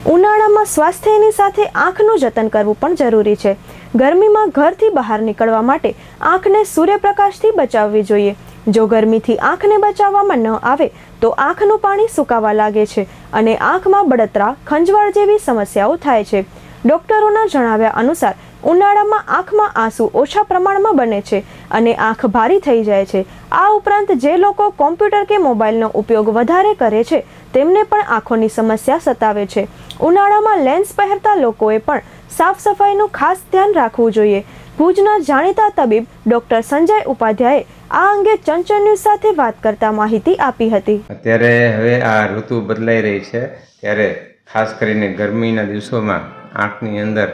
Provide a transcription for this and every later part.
ઉનાળામાં સ્વાસ્થ્યની સાથે આંખનું જતન કરવું પણ જરૂરી છે. ગરમીમાં ઘરથી બહાર નીકળવા માટે આંખને સૂર્યપ્રકાશથી બચાવવી જોઈએ. જો ગરમીથી આંખને બચાવવામાં ન આવે, તો આંખનું પાણી સુકાવા લાગે છે અને આંખમાં બળતરા, ખંજવાળ જેવી સમસ્યાઓ થાય છે. ડોક્ટરોના જણાવ્યા અનુસાર, ઉનાળામાં આંખમાં આંસુ ઓછા પ્રમાણમાં બને છે અને આંખ ભારી થઈ જાય છે. આ ઉપરાંત જે લોકો કોમ્પ્યુટર કે મોબાઈલનો ઉપયોગ વધારે કરે છે, તેમને પણ આંખોની સમસ્યા સતાવે છે. ઉનાળામાં લેન્સ પહેરતા લોકોએ પણ સાફ સફાઈનું ખાસ ધ્યાન રાખવું જોઈએ. ભુજના જાણીતા તબીબ ડોક્ટર સંજય ઉપાધ્યાયે આ અંગે ચંચળ ન્યૂઝ સાથે વાત કરતા માહિતી આપી હતી. અત્યારે હવે આ ઋતુ બદલાઈ રહી છે. ત્યારે ખાસ કરીને ગરમીના દિવસોમાં આંખની અંદર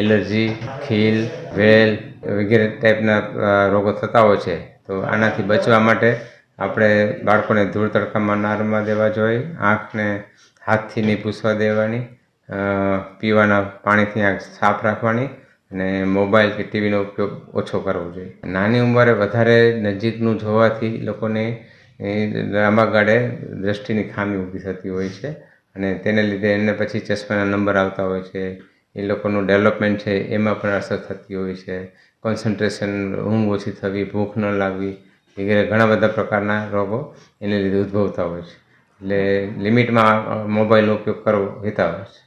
એલર્જી, ખીલ, વેલ વગેરે ટાઈપના રોગો થતા હોય છે. તો આનાથી બચવા માટે આપણે બાળકોને ધૂળ તડકામાં ના રમવા દેવા જોઈએ. આંખને હાથથી નહીં દેવાની પીવાના પાણીથી આંખ સાફ રાખવાની અને મોબાઈલ કે ટીવીનો ઉપયોગ ઓછો કરવો જોઈએ. નાની ઉંમરે વધારે નજીકનું જોવાથી લોકોને લાંબા ગાળે દ્રષ્ટિની ખામી ઊભી થતી હોય છે અને તેને લીધે એને પછી ચશ્માના નંબર આવતા હોય છે, એ લોકોનું ડેવલપમેન્ટ છે, એમાં પણ અસર થતી હોય છે. કોન્સન્ટ્રેશન ઊંઘ ઓછી થવી, ભૂખ ન લાગવી, વગેરે ઘણા બધા પ્રકારના રોગો એને લીધે ઉદ્ભવતા હોય છે. એટલે લિમિટમાં મોબાઈલનો ઉપયોગ કરવો હિતાવહ છે.